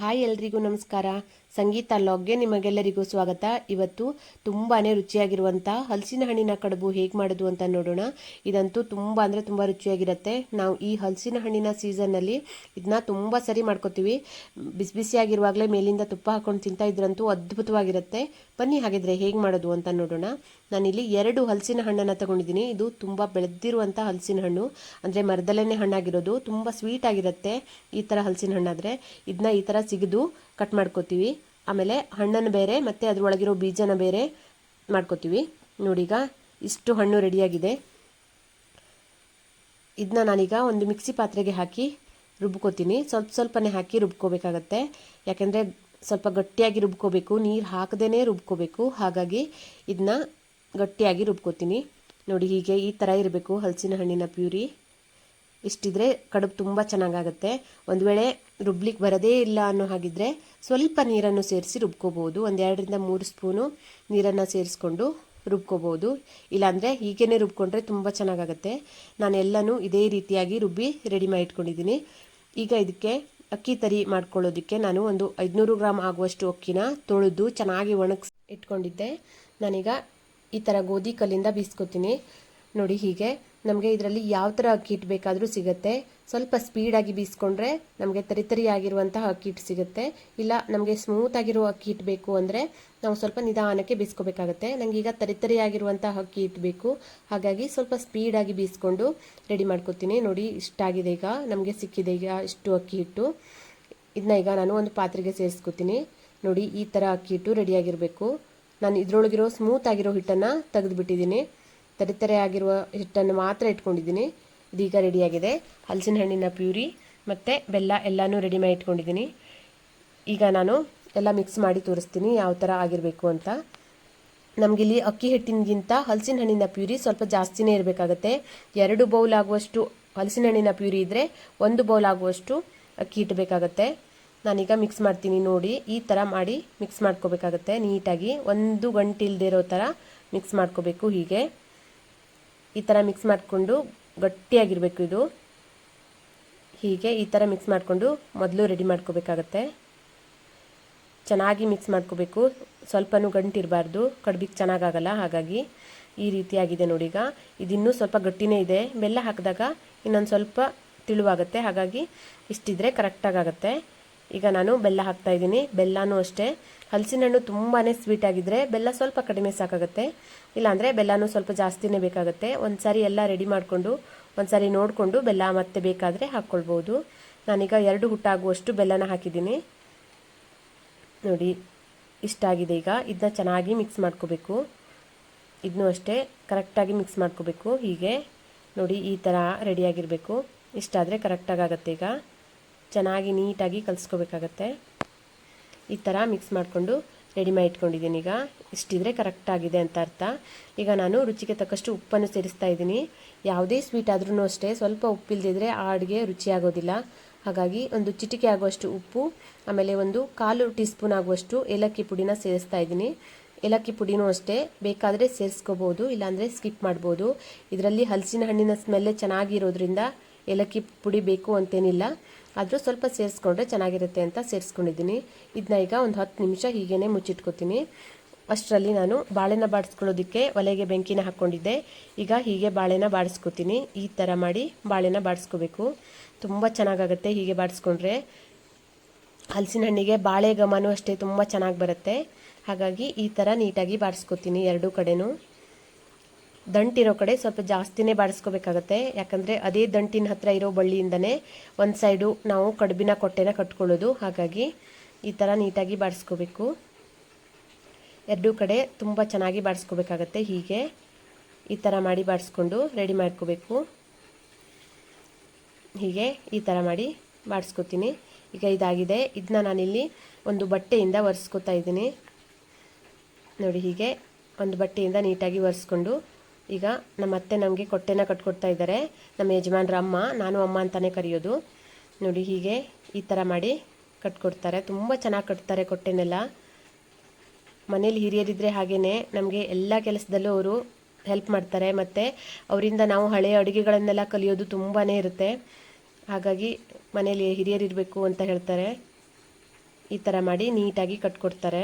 Hi ಎಲ್ರಿಗೂ ನಮಸ್ಕಾರ. ಸಂಗೀತ ಲಾಗ್ಗೆ ನಿಮಗೆಲ್ಲರಿಗೂ ಸ್ವಾಗತ. ಇವತ್ತು ತುಂಬಾನೇ ರುಚಿಯಾಗಿರುವಂಥ ಹಲಸಿನ ಹಣ್ಣಿನ ಕಡುಬು ಹೇಗೆ ಮಾಡೋದು ಅಂತ ನೋಡೋಣ. ಇದಂತೂ ತುಂಬ ಅಂದರೆ ತುಂಬ ರುಚಿಯಾಗಿರುತ್ತೆ. ನಾವು ಈ ಹಲಸಿನ ಹಣ್ಣಿನ ಸೀಸನ್ನಲ್ಲಿ ಇದನ್ನ ತುಂಬ ಸರಿ ಮಾಡ್ಕೋತೀವಿ. ಬಿಸಿ ಬಿಸಿಯಾಗಿರುವಾಗಲೇ ಮೇಲಿಂದ ತುಪ್ಪ ಹಾಕೊಂಡು ತಿಂತ ಇದ್ರಂತೂ ಅದ್ಭುತವಾಗಿರುತ್ತೆ. ಬನ್ನಿ ಹಾಗಿದ್ರೆ ಹೇಗೆ ಮಾಡೋದು ಅಂತ ನೋಡೋಣ. ನಾನಿಲ್ಲಿ ಎರಡು ಹಲಸಿನ ಹಣ್ಣನ್ನು ತಗೊಂಡಿದ್ದೀನಿ. ಇದು ತುಂಬ ಬೆಳೆದಿರುವಂಥ ಹಲಸಿನ ಹಣ್ಣು ಅಂದರೆ ಮರದಲ್ಲೇ ಹಣ್ಣಾಗಿರೋದು. ತುಂಬ ಸ್ವೀಟ್ ಆಗಿರುತ್ತೆ ಈ ಥರ ಹಲಸಿನ ಹಣ್ಣಾದರೆ ಇದನ್ನ ಈ ಥರ ಸಿಗಿದು ಕಟ್ ಮಾಡ್ಕೋತೀವಿ. ಆಮೇಲೆ ಹಣ್ಣನ್ನು ಬೇರೆ, ಮತ್ತು ಅದರೊಳಗಿರೋ ಬೀಜನ ಬೇರೆ ಮಾಡ್ಕೋತೀವಿ. ನೋಡೀಗ ಇಷ್ಟು ಹಣ್ಣು ರೆಡಿಯಾಗಿದೆ. ಇದನ್ನ ನಾನೀಗ ಒಂದು ಮಿಕ್ಸಿ ಪಾತ್ರೆಗೆ ಹಾಕಿ ರುಬ್ಕೋತೀನಿ. ಸ್ವಲ್ಪ ಸ್ವಲ್ಪನೇ ಹಾಕಿ ರುಬ್ಕೋಬೇಕಾಗತ್ತೆ. ಯಾಕೆಂದರೆ ಸ್ವಲ್ಪ ಗಟ್ಟಿಯಾಗಿ ರುಬ್ಕೋಬೇಕು, ನೀರು ಹಾಕದೇ ರುಬ್ಕೋಬೇಕು. ಹಾಗಾಗಿ ಇದನ್ನ ಗಟ್ಟಿಯಾಗಿ ರುಬ್ಕೋತೀನಿ. ನೋಡಿ ಹೀಗೆ ಈ ಥರ ಇರಬೇಕು ಹಲಸಿನ ಹಣ್ಣಿನ ಪ್ಯೂರಿ. ಇಷ್ಟಿದ್ರೆ ಕಡುಬು ತುಂಬ ಚೆನ್ನಾಗಾಗುತ್ತೆ. ಒಂದು ವೇಳೆ ರುಬ್ಲಿಕ್ಕೆ ಬರೋದೇ ಇಲ್ಲ ಅನ್ನೋ ಹಾಗಿದ್ರೆ ಸ್ವಲ್ಪ ನೀರನ್ನು ಸೇರಿಸಿ ರುಬ್ಕೋಬೋದು ಒಂದೆರಡರಿಂದ ಮೂರು ಸ್ಪೂನು ನೀರನ್ನು ಸೇರಿಸ್ಕೊಂಡು ರುಬ್ಕೋಬೋದು ಇಲ್ಲಾಂದರೆ ಹೀಗೇ ರುಬ್ಕೊಂಡ್ರೆ ತುಂಬ ಚೆನ್ನಾಗಾಗುತ್ತೆ. ನಾನು ಎಲ್ಲನೂ ಇದೇ ರೀತಿಯಾಗಿ ರುಬ್ಬಿ ರೆಡಿ ಮಾಡಿ ಇಟ್ಕೊಂಡಿದ್ದೀನಿ ಈಗ ಇದಕ್ಕೆ ಅಕ್ಕಿ ತರಿ ಮಾಡ್ಕೊಳ್ಳೋದಕ್ಕೆ ನಾನು ಒಂದು ಐದುನೂರು ಗ್ರಾಮ್ ಆಗುವಷ್ಟು ಅಕ್ಕಿನ ತೊಳೆದು ಚೆನ್ನಾಗಿ ಒಣಗಿಸಿ ಇಟ್ಕೊಂಡಿದ್ದೆ. ನಾನೀಗ ಈ ಥರ ಗೋಧಿ ಕಲ್ಲಿಂದ ಬೀಸ್ಕೊತೀನಿ. ನೋಡಿ ಹೀಗೆ ನಮಗೆ ಇದರಲ್ಲಿ ಯಾವ ಥರ ಅಕ್ಕಿ ಹಿಟ್ಟು ಬೇಕಾದರೂ ಸಿಗುತ್ತೆ. ಸ್ವಲ್ಪ ಸ್ಪೀಡಾಗಿ ಬೀಸ್ಕೊಂಡ್ರೆ ನಮಗೆ ತರಿ ತರಿಯಾಗಿರುವಂತಹ ಅಕ್ಕಿ ಹಿಟ್ಟು ಸಿಗುತ್ತೆ. ಇಲ್ಲ, ನಮಗೆ ಸ್ಮೂತ್ ಆಗಿರೋ ಅಕ್ಕಿ ಹಿಟ್ಟು ಬೇಕು ಅಂದರೆ ನಾವು ಸ್ವಲ್ಪ ನಿಧಾನಕ್ಕೆ ಬೀಸ್ಕೋಬೇಕಾಗುತ್ತೆ. ನನಗೆ ಈಗ ತರಿ ತರಿಯಾಗಿರುವಂತಹ ಅಕ್ಕಿ ಹಿಟ್ಟು ಬೇಕು. ಹಾಗಾಗಿ ಸ್ವಲ್ಪ ಸ್ಪೀಡಾಗಿ ಬೀಸ್ಕೊಂಡು ರೆಡಿ ಮಾಡ್ಕೊತೀನಿ. ನೋಡಿ, ಇಷ್ಟಾಗಿದೆ ಈಗ. ನಮಗೆ ಸಿಕ್ಕಿದೆ ಈಗ ಇಷ್ಟು ಅಕ್ಕಿ ಹಿಟ್ಟು ಇದನ್ನ ಈಗ ನಾನು ಒಂದು ಪಾತ್ರೆಗೆ ಸೇರಿಸ್ಕೊತೀನಿ. ನೋಡಿ, ಈ ಥರ ಅಕ್ಕಿ ಹಿಟ್ಟು ರೆಡಿಯಾಗಿರಬೇಕು ನಾನು ಇದರೊಳಗಿರೋ ಸ್ಮೂತ್ ಆಗಿರೋ ಹಿಟ್ಟನ್ನು ತೆಗೆದುಬಿಟ್ಟಿದ್ದೀನಿ. ತರಿತರೆ ಆಗಿರುವ ಹಿಟ್ಟನ್ನು ಮಾತ್ರ ಇಟ್ಕೊಂಡಿದ್ದೀನಿ. ಇದೀಗ ರೆಡಿಯಾಗಿದೆ. ಹಲಸಿನ ಹಣ್ಣಿನ ಪ್ಯೂರಿ ಮತ್ತು ಬೆಲ್ಲ ಎಲ್ಲನೂ ರೆಡಿ ಮಾಡಿ ಇಟ್ಕೊಂಡಿದ್ದೀನಿ. ಈಗ ನಾನು ಎಲ್ಲ ಮಿಕ್ಸ್ ಮಾಡಿ ತೋರಿಸ್ತೀನಿ ಯಾವ ಥರ ಆಗಿರಬೇಕು ಅಂತ. ನಮಗಿಲ್ಲಿ ಅಕ್ಕಿ ಹಿಟ್ಟಿನಗಿಂತ ಹಲಸಿನ ಹಣ್ಣಿನ ಪ್ಯೂರಿ ಸ್ವಲ್ಪ ಜಾಸ್ತಿನೇ ಇರಬೇಕಾಗತ್ತೆ. ಎರಡು ಬೌಲ್ ಆಗುವಷ್ಟು ಹಲಸಿನ ಹಣ್ಣಿನ ಪ್ಯೂರಿ ಇದ್ದರೆ ಒಂದು ಬೌಲ್ ಆಗುವಷ್ಟು ಅಕ್ಕಿ ಹಿಟ್ಟು ಬೇಕಾಗತ್ತೆ ನಾನೀಗ ಮಿಕ್ಸ್ ಮಾಡ್ತೀನಿ ನೋಡಿ, ಈ ಥರ ಮಾಡಿ ಮಿಕ್ಸ್ ಮಾಡ್ಕೋಬೇಕಾಗತ್ತೆ. ನೀಟಾಗಿ ಒಂದು ಗಂಟೆ ಇರೋ ಥರ ಮಿಕ್ಸ್ ಮಾಡ್ಕೋಬೇಕು ಹೀಗೆ. ಈ ಥರ ಮಿಕ್ಸ್ ಮಾಡಿಕೊಂಡು ಗಟ್ಟಿಯಾಗಿರಬೇಕು ಇದು. ಹೀಗೆ ಈ ಥರ ಮಿಕ್ಸ್ ಮಾಡಿಕೊಂಡು ಮೊದಲು ರೆಡಿ ಮಾಡ್ಕೋಬೇಕಾಗತ್ತೆ. ಚೆನ್ನಾಗಿ ಮಿಕ್ಸ್ ಮಾಡ್ಕೋಬೇಕು. ಸ್ವಲ್ಪನೂ ಗಂಟಿರಬಾರ್ದು ಕಡ್ಬಿಗೆ ಚೆನ್ನಾಗಾಗಲ್ಲ. ಹಾಗಾಗಿ ಈ ರೀತಿಯಾಗಿದೆ ನೋಡಿ ಈಗ. ಇದಿನ್ನೂ ಸ್ವಲ್ಪ ಗಟ್ಟಿನೇ ಇದೆ. ಬೆಲ್ಲ ಹಾಕಿದಾಗ ಇನ್ನೊಂದು ಸ್ವಲ್ಪ ತಿಳುವಾಗುತ್ತೆ. ಹಾಗಾಗಿ ಇಷ್ಟಿದ್ರೆ ಕರೆಕ್ಟಾಗುತ್ತೆ ಈಗ ನಾನು ಬೆಲ್ಲ ಹಾಕ್ತಾ ಇದ್ದೀನಿ. ಬೆಲ್ಲನೂ ಅಷ್ಟೇ. ಹಲಸಿನ ಹಣ್ಣು ತುಂಬಾ ಸ್ವೀಟ್ ಆಗಿದ್ರೆ ಬೆಲ್ಲ ಸ್ವಲ್ಪ ಕಡಿಮೆ ಸಾಕಾಗುತ್ತೆ. ಇಲ್ಲಾಂದರೆ ಬೆಲ್ಲನೂ ಸ್ವಲ್ಪ ಜಾಸ್ತಿನೇ ಬೇಕಾಗುತ್ತೆ. ಒಂದು ಎಲ್ಲ ರೆಡಿ ಮಾಡಿಕೊಂಡು ಒಂದು ಸಾರಿ ನೋಡಿಕೊಂಡು ಬೆಲ್ಲ ಮತ್ತೆ ಬೇಕಾದರೆ ಹಾಕ್ಕೊಳ್ಬೋದು. ನಾನೀಗ ಎರಡು ಹುಟ್ಟಾಗುವಷ್ಟು ಬೆಲ್ಲನ ಹಾಕಿದ್ದೀನಿ. ನೋಡಿ, ಇಷ್ಟ ಆಗಿದೆ ಈಗ. ಇದನ್ನ ಚೆನ್ನಾಗಿ ಮಿಕ್ಸ್ ಮಾಡ್ಕೋಬೇಕು. ಇದನ್ನೂ ಅಷ್ಟೇ ಕರೆಕ್ಟಾಗಿ ಮಿಕ್ಸ್ ಮಾಡ್ಕೋಬೇಕು. ಹೀಗೆ ನೋಡಿ, ಈ ಥರ ರೆಡಿಯಾಗಿರಬೇಕು ಇಷ್ಟಾದರೆ ಕರೆಕ್ಟಾಗಿ ಆಗುತ್ತೆ ಈಗ. ಚೆನ್ನಾಗಿ ನೀಟಾಗಿ ಕಲಿಸ್ಕೋಬೇಕಾಗತ್ತೆ. ಈ ಥರ ಮಿಕ್ಸ್ ಮಾಡಿಕೊಂಡು ರೆಡಿ ಮಾಡಿ ಇಟ್ಕೊಂಡಿದ್ದೀನಿ ಈಗ. ಇಷ್ಟಿದ್ರೆ ಕರೆಕ್ಟಾಗಿದೆ ಅಂತ ಅರ್ಥ. ಈಗ ನಾನು ರುಚಿಗೆ ತಕ್ಕಷ್ಟು ಉಪ್ಪನ್ನು ಸೇರಿಸ್ತಾ ಇದ್ದೀನಿ. ಯಾವುದೇ ಸ್ವೀಟ್ ಆದ್ರೂ ಅಷ್ಟೇ, ಸ್ವಲ್ಪ ಉಪ್ಪಿಲ್ದಿದ್ರೆ ಆ ಅಡುಗೆ ರುಚಿಯಾಗೋದಿಲ್ಲ. ಹಾಗಾಗಿ ಒಂದು ಚಿಟಿಕೆ ಆಗುವಷ್ಟು ಉಪ್ಪು, ಆಮೇಲೆ ಒಂದು ಕಾಲು ಟೀ ಸ್ಪೂನ್ ಆಗುವಷ್ಟು ಏಲಕ್ಕಿ ಪುಡಿನ ಸೇರಿಸ್ತಾ ಇದ್ದೀನಿ. ಏಲಕ್ಕಿ ಪುಡಿನೂ ಅಷ್ಟೇ, ಬೇಕಾದರೆ ಸೇರಿಸ್ಕೋಬೋದು, ಇಲ್ಲಾಂದರೆ ಸ್ಕಿಪ್ ಮಾಡ್ಬೋದು. ಇದರಲ್ಲಿ ಹಲಸಿನ ಹಣ್ಣಿನ ಸ್ಮೆಲ್ಲೇ ಚೆನ್ನಾಗಿರೋದ್ರಿಂದ ಏಲಕ್ಕಿ ಪುಡಿ ಬೇಕು ಅಂತೇನಿಲ್ಲ. ಆದರೂ ಸ್ವಲ್ಪ ಸೇರಿಸ್ಕೊಂಡ್ರೆ ಚೆನ್ನಾಗಿರುತ್ತೆ ಅಂತ ಸೇರಿಸ್ಕೊಂಡಿದ್ದೀನಿ. ಇದನ್ನ ಈಗ ಒಂದು ಹತ್ತು ನಿಮಿಷ ಹೀಗೇ ಮುಚ್ಚಿಟ್ಕೋತೀನಿ. ಅಷ್ಟರಲ್ಲಿ ನಾನು ಬಾಳೆನ ಬಾಡಿಸ್ಕೊಳ್ಳೋದಕ್ಕೆ ಒಲೆಗೆ ಬೆಂಕಿನ ಹಾಕ್ಕೊಂಡಿದ್ದೆ. ಈಗ ಹೀಗೆ ಬಾಳೆನ ಬಾಡಿಸ್ಕೋತೀನಿ. ಈ ಥರ ಮಾಡಿ ಬಾಳೆನ ಬಾಡಿಸ್ಕೋಬೇಕು. ತುಂಬ ಚೆನ್ನಾಗಾಗತ್ತೆ ಹೀಗೆ ಬಾಡಿಸ್ಕೊಂಡ್ರೆ. ಹಲಸಿನ ಹಣ್ಣಿಗೆ ಬಾಳೆ ಘಮನೂ ಅಷ್ಟೇ ತುಂಬ ಚೆನ್ನಾಗಿ ಬರುತ್ತೆ. ಹಾಗಾಗಿ ಈ ಥರ ನೀಟಾಗಿ ಬಾಡಿಸ್ಕೋತೀನಿ ಎರಡೂ ಕಡೆನೂ. ದಂಟಿರೋ ಕಡೆ ಸ್ವಲ್ಪ ಜಾಸ್ತಿನೇ ಬಾಡಿಸ್ಕೋಬೇಕಾಗತ್ತೆ. ಯಾಕಂದರೆ ಅದೇ ದಂಟಿನ ಹತ್ರ ಇರೋ ಬಳ್ಳಿಯಿಂದನೇ ಒಂದು ಸೈಡು ನಾವು ಕಡುಬಿನ ಕೊಟ್ಟೆನ ಕಟ್ಕೊಳ್ಳೋದು. ಹಾಗಾಗಿ ಈ ಥರ ನೀಟಾಗಿ ಬಾಡಿಸ್ಕೋಬೇಕು. ಎರಡೂ ಕಡೆ ತುಂಬ ಚೆನ್ನಾಗಿ ಬಾಡಿಸ್ಕೋಬೇಕಾಗತ್ತೆ. ಹೀಗೆ ಈ ಥರ ಮಾಡಿ ಬಾಡಿಸ್ಕೊಂಡು ರೆಡಿ ಮಾಡ್ಕೋಬೇಕು. ಹೀಗೆ ಈ ಥರ ಮಾಡಿ ಬಾಡಿಸ್ಕೋತೀನಿ. ಈಗ ಇದಾಗಿದೆ. ಇದನ್ನ ನಾನಿಲ್ಲಿ ಒಂದು ಬಟ್ಟೆಯಿಂದ ಒರೆಸ್ಕೋತಾ ಇದ್ದೀನಿ. ನೋಡಿ ಹೀಗೆ ಒಂದು ಬಟ್ಟೆಯಿಂದ ನೀಟಾಗಿ ಒರೆಸ್ಕೊಂಡು ಈಗ ನಮ್ಮ ಅತ್ತೆ ನಮಗೆ ಕೊಟ್ಟೆನ ಕಟ್ಕೊಡ್ತಾ ಇದ್ದಾರೆ. ನಮ್ಮ ಯಜಮಾನ್ರ ಅಮ್ಮ, ನಾನು ಅಮ್ಮ ಅಂತಲೇ ಕರೆಯೋದು. ನೋಡಿ, ಹೀಗೆ ಈ ಥರ ಮಾಡಿ ಕಟ್ಕೊಡ್ತಾರೆ. ತುಂಬ ಚೆನ್ನಾಗಿ ಕಟ್ತಾರೆ ಕೊಟ್ಟೆನೆಲ್ಲ. ಮನೇಲಿ ಹಿರಿಯರಿದ್ದರೆ ಹಾಗೆಯೇ ನಮಗೆ ಎಲ್ಲ ಕೆಲಸದಲ್ಲೂ ಅವರು ಹೆಲ್ಪ್ ಮಾಡ್ತಾರೆ. ಮತ್ತು ಅವರಿಂದ ನಾವು ಹಳೆಯ ಅಡುಗೆಗಳನ್ನೆಲ್ಲ ಕಲಿಯೋದು ತುಂಬಾ ಇರುತ್ತೆ. ಹಾಗಾಗಿ ಮನೇಲಿ ಹಿರಿಯರಿರಬೇಕು ಅಂತ ಹೇಳ್ತಾರೆ. ಈ ಥರ ಮಾಡಿ ನೀಟಾಗಿ ಕಟ್ಕೊಡ್ತಾರೆ.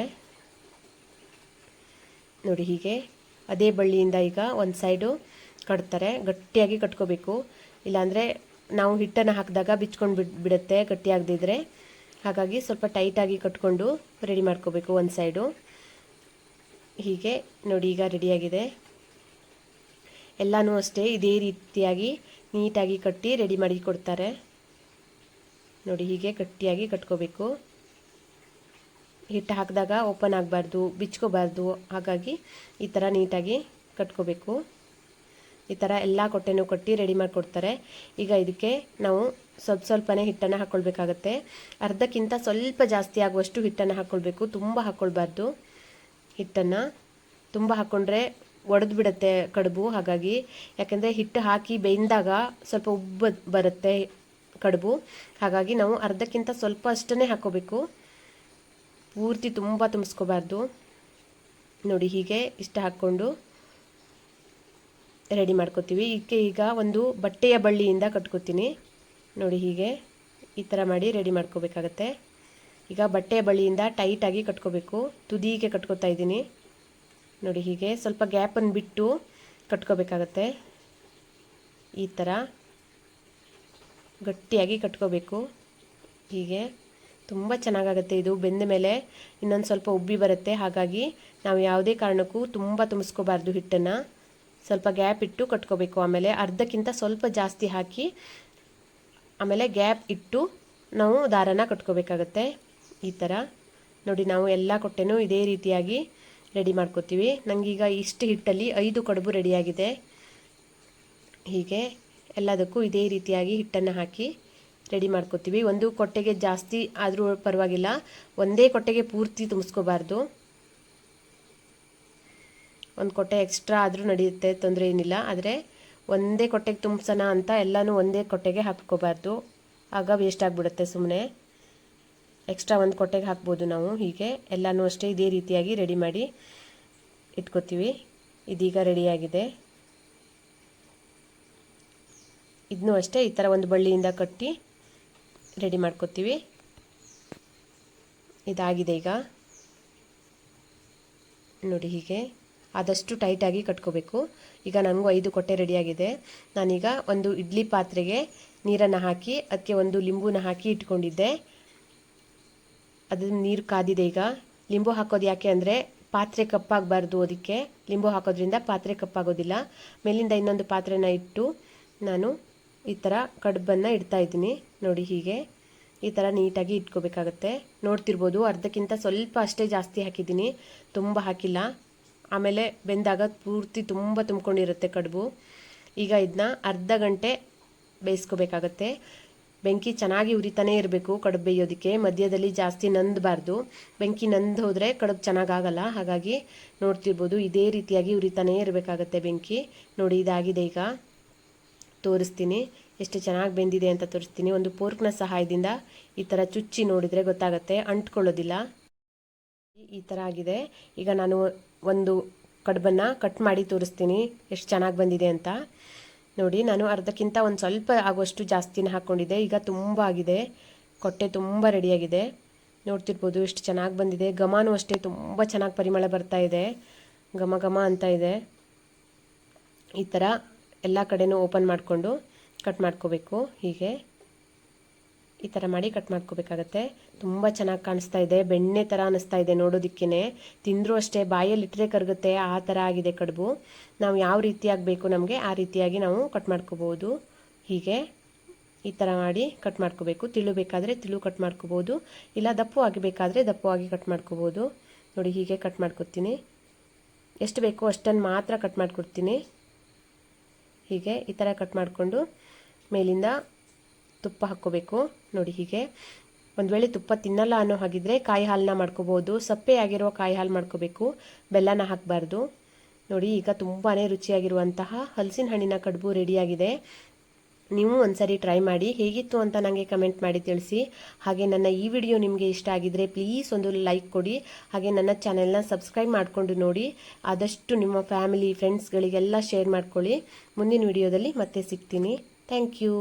ನೋಡಿ, ಹೀಗೆ ಅದೇ ಬಳ್ಳಿಯಿಂದ ಈಗ ಒಂದು ಸೈಡು ಕಟ್ತಾರೆ. ಗಟ್ಟಿಯಾಗಿ ಕಟ್ಕೋಬೇಕು. ಇಲ್ಲಾಂದರೆ ನಾವು ಹಿಟ್ಟನ್ನು ಹಾಕಿದಾಗ ಬಿಚ್ಕೊಂಡು ಬಿಡ್, ಬಿಡುತ್ತೆ ಗಟ್ಟಿಯಾಗದಿದ್ದರೆ ಹಾಗಾಗಿ ಸ್ವಲ್ಪ ಟೈಟಾಗಿ ಕಟ್ಕೊಂಡು ರೆಡಿ ಮಾಡ್ಕೋಬೇಕು ಒಂದು ಸೈಡು. ಹೀಗೆ ನೋಡಿ ಈಗ ರೆಡಿಯಾಗಿದೆ ಎಲ್ಲನೂ ಅಷ್ಟೇ ಇದೇ ರೀತಿಯಾಗಿ ನೀಟಾಗಿ ಕಟ್ಟಿ ರೆಡಿ ಮಾಡಿ ಕೊಡ್ತಾರೆ. ನೋಡಿ ಹೀಗೆ ಗಟ್ಟಿಯಾಗಿ ಕಟ್ಕೋಬೇಕು. ಹಿಟ್ಟು ಹಾಕಿದಾಗ ಓಪನ್ ಆಗಬಾರ್ದು, ಬಿಚ್ಕೋಬಾರ್ದು. ಹಾಗಾಗಿ ಈ ಥರ ನೀಟಾಗಿ ಕಟ್ಕೋಬೇಕು. ಈ ಥರ ಎಲ್ಲ ಕೊಟ್ಟೆನೂ ಕಟ್ಟಿ ರೆಡಿ ಮಾಡಿಕೊಡ್ತಾರೆ. ಈಗ ಇದಕ್ಕೆ ನಾವು ಸ್ವಲ್ಪ ಸ್ವಲ್ಪನೇ ಹಿಟ್ಟನ್ನು ಹಾಕ್ಕೊಳ್ಬೇಕಾಗತ್ತೆ ಅರ್ಧಕ್ಕಿಂತ ಸ್ವಲ್ಪ ಜಾಸ್ತಿ ಆಗುವಷ್ಟು ಹಿಟ್ಟನ್ನು ಹಾಕ್ಕೊಳ್ಬೇಕು ತುಂಬ ಹಾಕ್ಕೊಳ್ಬಾರ್ದು ಹಿಟ್ಟನ್ನು. ತುಂಬ ಹಾಕ್ಕೊಂಡ್ರೆ ಒಡೆದು ಬಿಡುತ್ತೆ ಕಡುಬು. ಹಾಗಾಗಿ ಯಾಕೆಂದರೆ ಹಿಟ್ಟು ಹಾಕಿ ಬೇಯ್ದಾಗ ಸ್ವಲ್ಪ ಉಬ್ಬ ಬರುತ್ತೆ ಕಡುಬು. ಹಾಗಾಗಿ ನಾವು ಅರ್ಧಕ್ಕಿಂತ ಸ್ವಲ್ಪ ಅಷ್ಟನ್ನೇ ಹಾಕ್ಕೋಬೇಕು ಪೂರ್ತಿ ತುಂಬ ತುಂಬಿಸ್ಕೋಬಾರ್ದು. ನೋಡಿ ಹೀಗೆ ಇಷ್ಟ ಹಾಕ್ಕೊಂಡು ರೆಡಿ ಮಾಡ್ಕೋತೀವಿ. ಇದಕ್ಕೆ ಈಗ ಒಂದು ಬಟ್ಟೆಯ ಬಳ್ಳಿಯಿಂದ ಕಟ್ಕೋತೀನಿ. ನೋಡಿ ಹೀಗೆ ಈ ಥರ ಮಾಡಿ ರೆಡಿ ಮಾಡ್ಕೋಬೇಕಾಗತ್ತೆ. ಈಗ ಬಟ್ಟೆಯ ಬಳ್ಳಿಯಿಂದ ಟೈಟಾಗಿ ಕಟ್ಕೋಬೇಕು. ತುದಿಗೆ ಕಟ್ಕೋತಾ ಇದ್ದೀನಿ. ನೋಡಿ ಹೀಗೆ ಸ್ವಲ್ಪ ಗ್ಯಾಪನ್ನು ಬಿಟ್ಟು ಕಟ್ಕೋಬೇಕಾಗತ್ತೆ. ಈ ಥರ ಗಟ್ಟಿಯಾಗಿ ಕಟ್ಕೋಬೇಕು. ಹೀಗೆ ತುಂಬ ಚೆನ್ನಾಗಾಗುತ್ತೆ ಇದು. ಬೆಂದ ಮೇಲೆ ಇನ್ನೊಂದು ಸ್ವಲ್ಪ ಉಬ್ಬಿ ಬರುತ್ತೆ. ಹಾಗಾಗಿ ನಾವು ಯಾವುದೇ ಕಾರಣಕ್ಕೂ ತುಂಬ ತುಂಬಿಸ್ಕೋಬಾರ್ದು ಹಿಟ್ಟನ್ನು. ಸ್ವಲ್ಪ ಗ್ಯಾಪ್ ಇಟ್ಟು ಕಟ್ಕೋಬೇಕು. ಆಮೇಲೆ ಅರ್ಧಕ್ಕಿಂತ ಸ್ವಲ್ಪ ಜಾಸ್ತಿ ಹಾಕಿ ಆಮೇಲೆ ಗ್ಯಾಪ್ ಇಟ್ಟು ನಾವು ದಾರನ ಕಟ್ಕೋಬೇಕಾಗತ್ತೆ. ಈ ಥರ ನೋಡಿ, ನಾವು ಎಲ್ಲ ಕೊಟ್ಟೆನು ಇದೇ ರೀತಿಯಾಗಿ ರೆಡಿ ಮಾಡ್ಕೋತೀವಿ. ನನಗೀಗ ಇಷ್ಟು ಹಿಟ್ಟಲ್ಲಿ ಐದು ಕಡುಬು ರೆಡಿಯಾಗಿದೆ. ಹೀಗೆ ಎಲ್ಲದಕ್ಕೂ ಇದೇ ರೀತಿಯಾಗಿ ಹಿಟ್ಟನ್ನು ಹಾಕಿ ರೆಡಿ ಮಾಡ್ಕೋತೀವಿ. ಒಂದು ಕೊಟ್ಟೆಗೆ ಜಾಸ್ತಿ ಆದರೂ ಪರವಾಗಿಲ್ಲ. ಒಂದೇ ಕೊಟ್ಟೆಗೆ ಪೂರ್ತಿ ತುಂಬಿಸ್ಕೋಬಾರ್ದು. ಒಂದು ಕೊಟ್ಟೆ ಎಕ್ಸ್ಟ್ರಾ ಆದರೂ ನಡೆಯುತ್ತೆ ತೊಂದರೆ ಏನಿಲ್ಲ. ಆದರೆ ಒಂದೇ ಕೊಟ್ಟೆಗೆ ತುಂಬಿಸೋಣ ಅಂತ ಎಲ್ಲನೂ ಒಂದೇ ಕೊಟ್ಟೆಗೆ ಹಾಕ್ಕೋಬಾರ್ದು. ಆಗ ವೇಸ್ಟ್ ಆಗಿಬಿಡುತ್ತೆ ಸುಮ್ಮನೆ ಎಕ್ಸ್ಟ್ರಾ ಒಂದು ಕೊಟ್ಟೆಗೆ ಹಾಕ್ಬೋದು ನಾವು ಹೀಗೆ. ಎಲ್ಲನೂ ಅಷ್ಟೇ ಇದೇ ರೀತಿಯಾಗಿ ರೆಡಿ ಮಾಡಿ ಇಟ್ಕೋತೀವಿ. ಇದೀಗ ರೆಡಿಯಾಗಿದೆ ಇದನ್ನೂ ಅಷ್ಟೇ, ಈ ಥರ ಒಂದು ಬಳ್ಳಿಯಿಂದ ಕಟ್ಟಿ ರೆಡಿ ಮಾಡ್ಕೋತೀವಿ. ಇದಾಗಿದೆ ಈಗ. ನೋಡಿ ಹೀಗೆ. ಆದಷ್ಟು ಟೈಟಾಗಿ ಕಟ್ಕೋಬೇಕು. ಈಗ ನನಗೂ ಐದು ಕೊಟ್ಟೆ ರೆಡಿಯಾಗಿದೆ ನಾನೀಗ ಒಂದು ಇಡ್ಲಿ ಪಾತ್ರೆಗೆ ನೀರನ್ನು ಹಾಕಿ ಅದಕ್ಕೆ ಒಂದು ಲಿಂಬುನ ಹಾಕಿ ಇಟ್ಕೊಂಡಿದ್ದೆ. ಅದನ್ನ ನೀರು ಕಾದಿದೆ ಈಗ. ಲಿಂಬು ಹಾಕೋದು ಯಾಕೆ ಅಂದರೆ ಪಾತ್ರೆ ಕಪ್ಪಾಗಬಾರ್ದು ಅದಕ್ಕೆ. ಲಿಂಬು ಹಾಕೋದ್ರಿಂದ ಪಾತ್ರೆ ಕಪ್ಪಾಗೋದಿಲ್ಲ. ಮೇಲಿಂದ ಇನ್ನೊಂದು ಪಾತ್ರೆನ ಇಟ್ಟು ನಾನು ಈ ಥರ ಕಡುಬನ್ನು ಇಡ್ತಾ ಇದ್ದೀನಿ. ನೋಡಿ ಹೀಗೆ. ಈ ಥರ ನೀಟಾಗಿ ಇಟ್ಕೋಬೇಕಾಗತ್ತೆ. ನೋಡ್ತಿರ್ಬೋದು, ಅರ್ಧಕ್ಕಿಂತ ಸ್ವಲ್ಪ ಅಷ್ಟೇ ಜಾಸ್ತಿ ಹಾಕಿದ್ದೀನಿ. ತುಂಬ ಹಾಕಿಲ್ಲ. ಆಮೇಲೆ ಬೆಂದಾಗ ಪೂರ್ತಿ ತುಂಬ ತುಂಬ್ಕೊಂಡಿರುತ್ತೆ ಕಡುಬು. ಈಗ ಇದನ್ನ ಅರ್ಧ ಗಂಟೆ ಬೇಯಿಸ್ಕೋಬೇಕಾಗತ್ತೆ. ಬೆಂಕಿ ಚೆನ್ನಾಗಿ ಉರಿತಾನೆ ಇರಬೇಕು ಕಡುಬು ಬೇಯೋದಕ್ಕೆ. ಮಧ್ಯದಲ್ಲಿ ಜಾಸ್ತಿ ನಂದಬಾರ್ದು. ಬೆಂಕಿ ನಂದು ಹೋದರೆ ಕಡುಬು ಚೆನ್ನಾಗಾಗಲ್ಲ. ಹಾಗಾಗಿ ನೋಡ್ತಿರ್ಬೋದು, ಇದೇ ರೀತಿಯಾಗಿ ಉರಿತಾನೇ ಇರಬೇಕಾಗತ್ತೆ ಬೆಂಕಿ. ನೋಡಿ, ಇದಾಗಿದೆ ಈಗ. ತೋರಿಸ್ತೀನಿ. ಎಷ್ಟು ಚೆನ್ನಾಗಿ ಬೆಂದಿದೆ ಅಂತ ತೋರಿಸ್ತೀನಿ. ಒಂದು ಪೋರ್ಕ್ನ ಸಹಾಯದಿಂದ ಈ ಥರ ಚುಚ್ಚಿ ನೋಡಿದರೆ ಗೊತ್ತಾಗುತ್ತೆ. ಅಂಟ್ಕೊಳ್ಳೋದಿಲ್ಲ. ಈ ಥರ ಆಗಿದೆ. ಈಗ ನಾನು ಒಂದು ಕಡುಬನ್ನು ಕಟ್ ಮಾಡಿ ತೋರಿಸ್ತೀನಿ. ಎಷ್ಟು ಚೆನ್ನಾಗಿ ಬಂದಿದೆ ಅಂತ. ನೋಡಿ, ನಾನು ಅರ್ಧಕ್ಕಿಂತ ಒಂದು ಸ್ವಲ್ಪ ಆಗುವಷ್ಟು ಜಾಸ್ತಿನ ಹಾಕ್ಕೊಂಡಿದ್ದೆ ಈಗ ತುಂಬ ಆಗಿದೆ. ಕೊಟ್ಟೆ ತುಂಬ ರೆಡಿಯಾಗಿದೆ. ನೋಡ್ತಿರ್ಬೋದು ಎಷ್ಟು ಚೆನ್ನಾಗಿ ಬಂದಿದೆ. ಗಮಾನು ಅಷ್ಟೇ ತುಂಬ ಚೆನ್ನಾಗಿ ಪರಿಮಳ ಬರ್ತಾ ಇದೆ. ಘಮ ಘಮ ಅಂತ ಇದೆ. ಈ ಥರ ಎಲ್ಲ ಕಡೆನೂ ಓಪನ್ ಮಾಡಿಕೊಂಡು ಕಟ್ ಮಾಡ್ಕೋಬೇಕು. ಹೀಗೆ ಈ ಥರ ಮಾಡಿ ಕಟ್ ಮಾಡ್ಕೋಬೇಕಾಗತ್ತೆ. ತುಂಬ ಚೆನ್ನಾಗಿ ಕಾಣಿಸ್ತಾ ಇದೆ. ಬೆಣ್ಣೆ ಥರ ಅನ್ನಿಸ್ತಾ ಇದೆ ನೋಡೋದಕ್ಕೇ ತಿಂದರೂ ಅಷ್ಟೇ ಬಾಯಲ್ಲಿ ಇಟ್ಟರೆ ಕರಗುತ್ತೆ. ಆ ಥರ ಆಗಿದೆ ಕಡುಬು. ನಾವು ಯಾವ ರೀತಿಯಾಗಿ ಬೇಕು ನಮಗೆ ಆ ರೀತಿಯಾಗಿ ನಾವು ಕಟ್ ಮಾಡ್ಕೋಬೋದು ಹೀಗೆ ಈ ಥರ ಮಾಡಿ ಕಟ್ ಮಾಡ್ಕೋಬೇಕು. ತಿಳು ಬೇಕಾದರೆ ತಿಳು ಕಟ್ ಮಾಡ್ಕೋಬೋದು ಇಲ್ಲ ದಪ್ಪವಾಗಿ ಬೇಕಾದರೆ ಆಗಿ ಕಟ್ ಮಾಡ್ಕೋಬೋದು ನೋಡಿ ಹೀಗೆ ಕಟ್ ಮಾಡ್ಕೊತೀನಿ ಎಷ್ಟು ಬೇಕೋ ಅಷ್ಟನ್ನು ಮಾತ್ರ ಕಟ್ ಮಾಡ್ಕೊಡ್ತೀನಿ. ಹೀಗೆ ಈ ಥರ ಕಟ್ ಮಾಡಿಕೊಂಡು ಮೇಲಿಂದ ತುಪ್ಪ ಹಾಕ್ಕೋಬೇಕು. ನೋಡಿ ಹೀಗೆ. ಒಂದು ವೇಳೆ ತುಪ್ಪ ತಿನ್ನಲ್ಲ ಅನ್ನೋ ಹಾಗಿದ್ರೆ ಕಾಯಿ ಹಾಲನ್ನ ಮಾಡ್ಕೋಬೋದು. ಸಪ್ಪೆ ಆಗಿರೋ ಕಾಯಿ ಹಾಲು ಮಾಡ್ಕೋಬೇಕು. ಬೆಲ್ಲನ ಹಾಕಬಾರ್ದು. ನೋಡಿ ಈಗ ತುಂಬಾ ರುಚಿಯಾಗಿರುವಂತಹ ಹಲಸಿನ ಹಣ್ಣಿನ ಕಡುಬು ರೆಡಿಯಾಗಿದೆ ನೀವು ಒಂದ್ಸರಿ ಟ್ರೈ ಮಾಡಿ ಹೇಗಿತ್ತು ಅಂತ ನನಗೆ ಕಮೆಂಟ್ ಮಾಡಿ ತಿಳಿಸಿ. ಹಾಗೆ ನನ್ನ ಈ ವಿಡಿಯೋ ನಿಮಗೆ ಇಷ್ಟ ಆಗಿದ್ರೆ ಪ್ಲೀಸ್ ಒಂದು ಲೈಕ್ ಕೊಡಿ. ಹಾಗೆ ನನ್ನ ಚಾನೆಲ್ನ ಸಬ್ಸ್ಕ್ರೈಬ್ ಮಾಡಿಕೊಂಡು ನೋಡಿ. ಆದಷ್ಟು ನಿಮ್ಮ ಫ್ಯಾಮಿಲಿ ಫ್ರೆಂಡ್ಸ್ಗಳಿಗೆಲ್ಲ ಶೇರ್ ಮಾಡ್ಕೊಳ್ಳಿ. ಮುಂದಿನ ವಿಡಿಯೋದಲ್ಲಿ ಮತ್ತೆ ಸಿಗ್ತೀನಿ. Thank you